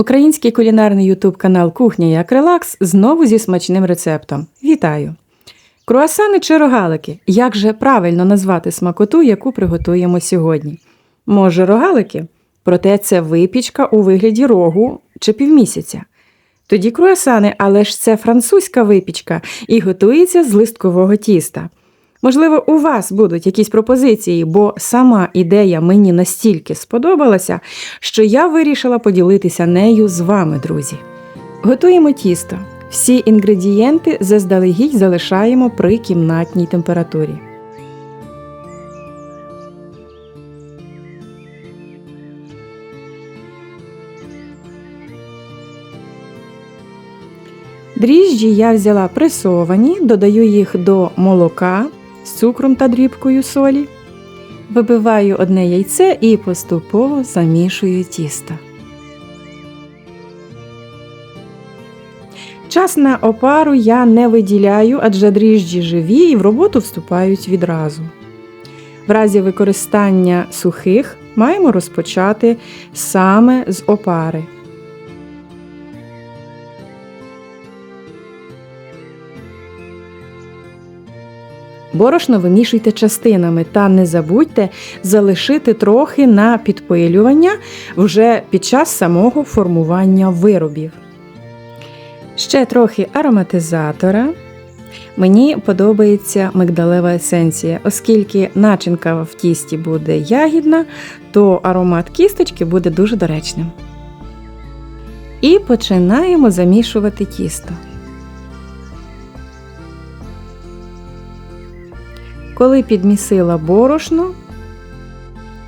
Український кулінарний ютуб канал Кухня як релакс знову зі смачним рецептом. Вітаю! Круасани чи рогалики. Як же правильно назвати смакоту, яку приготуємо сьогодні? Може, рогалики? Проте це випічка у вигляді рогу чи півмісяця. Тоді круасани, але ж це французька випічка і готується з листкового тіста. Можливо, у вас будуть якісь пропозиції, бо сама ідея мені настільки сподобалася, що я вирішила поділитися нею з вами, друзі. Готуємо тісто. Всі інгредієнти заздалегідь залишаємо при кімнатній температурі. Дріжджі я взяла пресовані, додаю їх до молока з цукром та дрібкою солі. Вибиваю одне яйце і поступово замішую тісто. Час на опару я не виділяю, адже дріжджі живі і в роботу вступають відразу. В разі використання сухих маємо розпочати саме з опари. Борошно вимішуйте частинами та не забудьте залишити трохи на підпилювання вже під час самого формування виробів. Ще трохи ароматизатора. Мені подобається мигдалева есенція, оскільки начинка в тісті буде ягідна, то аромат кісточки буде дуже доречним. І починаємо замішувати тісто. Коли підмісила борошно,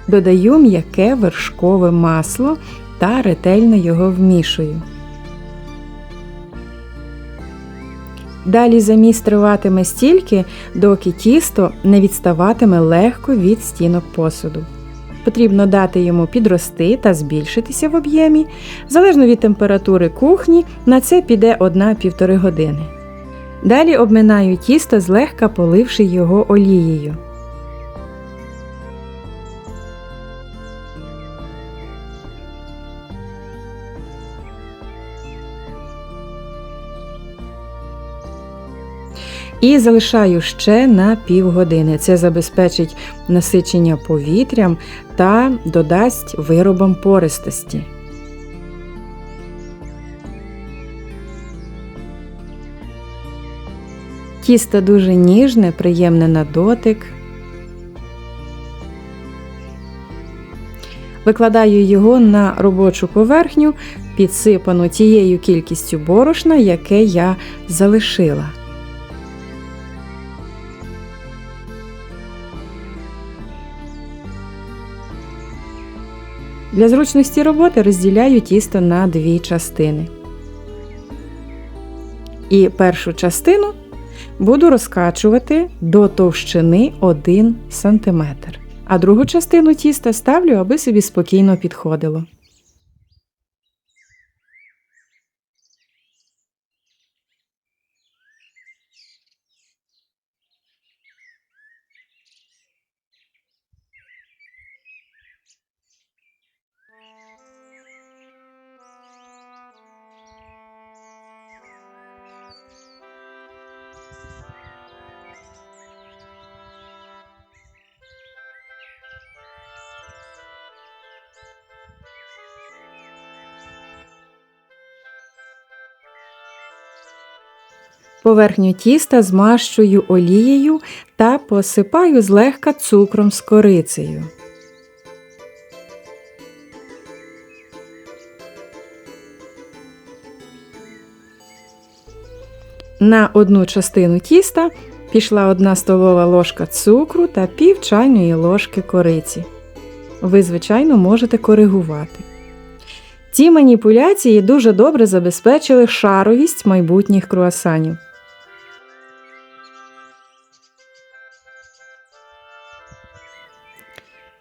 додаю м'яке вершкове масло та ретельно його вмішую. Далі заміс триватиме стільки, доки тісто не відставатиме легко від стінок посуду. Потрібно дати йому підрости та збільшитися в об'ємі. Залежно від температури кухні, на це піде 1-1,5 години. Далі обминаю тісто, злегка поливши його олією. І залишаю ще на півгодини. Це забезпечить насичення повітрям та додасть виробам пористості. Тісто дуже ніжне, приємне на дотик. Викладаю його на робочу поверхню, підсипану тією кількістю борошна, яке я залишила. Для зручності роботи розділяю тісто на дві частини. І першу частину буду розкачувати до товщини 1 см, а другу частину тіста ставлю, аби собі спокійно підходило. Поверхню тіста змащую олією та посипаю злегка цукром з корицею. На одну частину тіста пішла одна столова ложка цукру та пів чайної ложки кориці. Ви, звичайно, можете коригувати. Ці маніпуляції дуже добре забезпечили шаровість майбутніх круасанів.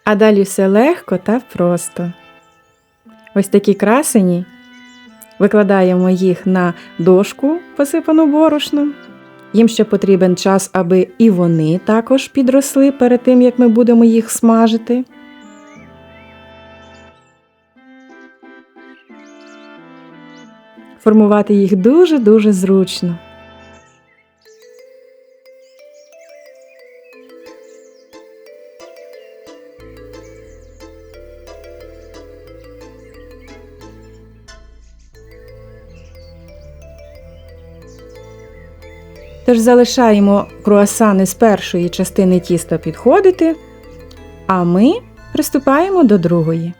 А далі все легко та просто. Ось такі красені. Викладаємо їх на дошку, посипану борошном. Їм ще потрібен час, аби і вони також підросли перед тим, як ми будемо їх смажити. формувати їх дуже-дуже зручно. Тож залишаємо круасани з першої частини тіста підходити, а ми приступаємо до другої.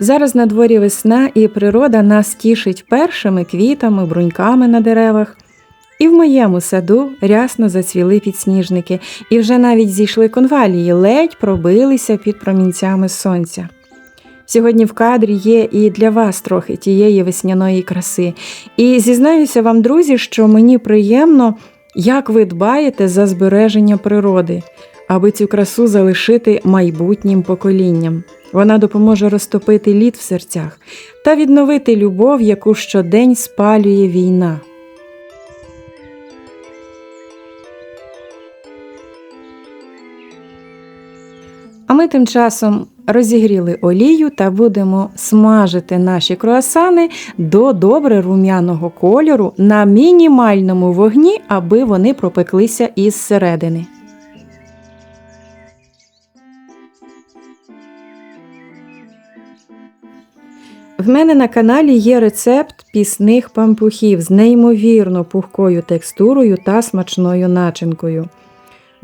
Зараз на дворі весна і природа нас тішить першими квітами, бруньками на деревах. І в моєму саду рясно зацвіли підсніжники, і вже навіть зійшли конвалії, ледь пробилися під промінцями сонця. Сьогодні в кадрі є і для вас трохи тієї весняної краси. І зізнаюся вам, друзі, що мені приємно, як ви дбаєте за збереження природи, аби цю красу залишити майбутнім поколінням. Вона допоможе розтопити лід в серцях та відновити любов, яку щодень спалює війна. А ми тим часом розігріли олію та будемо смажити наші круасани до добре рум'яного кольору на мінімальному вогні, аби вони пропеклися із середини. В мене на каналі є рецепт пісних пампухів з неймовірно пухкою текстурою та смачною начинкою.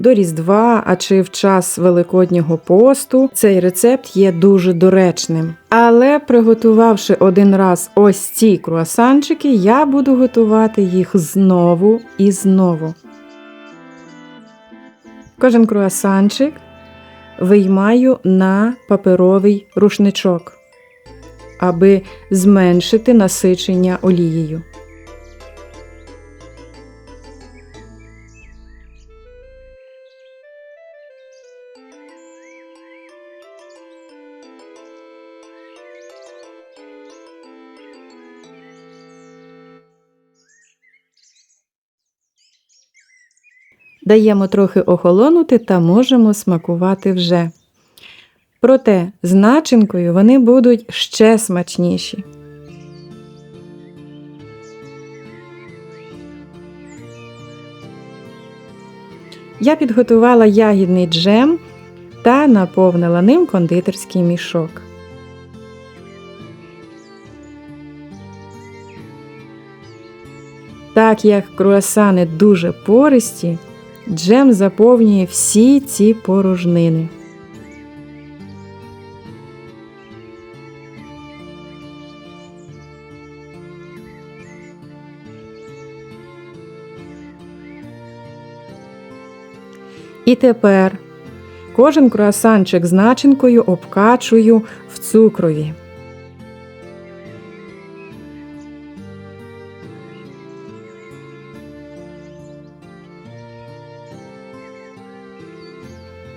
До Різдва, а чи в час Великоднього посту цей рецепт є дуже доречним. Але приготувавши один раз ось ці круасанчики, я буду готувати їх знову і знову. Кожен круасанчик виймаю на паперовий рушничок аби зменшити насичення олією. Даємо трохи охолонути та можемо смакувати вже. Проте з начинкою вони будуть ще смачніші. Я підготувала ягідний джем та наповнила ним кондитерський мішок. Так як круасани дуже пористі, джем заповнює всі ці порожнини. І тепер кожен круасанчик з начинкою обкачую в цукрові.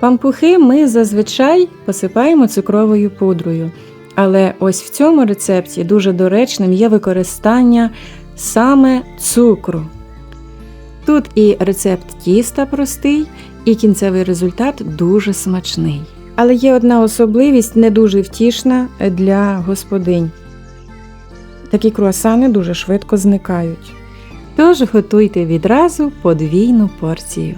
Пампухи ми зазвичай посипаємо цукровою пудрою. Але ось в цьому рецепті дуже доречним є використання саме цукру. Тут і рецепт тіста простий, і кінцевий результат дуже смачний. Але є одна особливість не дуже втішна для господинь. Такі круасани дуже швидко зникають. Тож готуйте відразу подвійну порцію.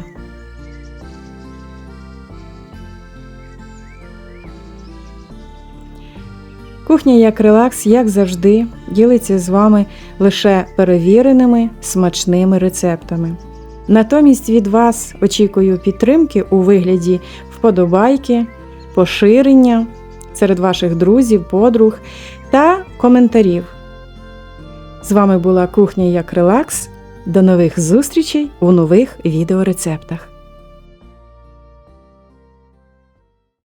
Кухня як релакс, як завжди, ділиться з вами лише перевіреними смачними рецептами. Натомість від вас очікую підтримки у вигляді вподобайки, поширення серед ваших друзів, подруг та коментарів. З вами була Кухня як Релакс. До нових зустрічей у нових відеорецептах.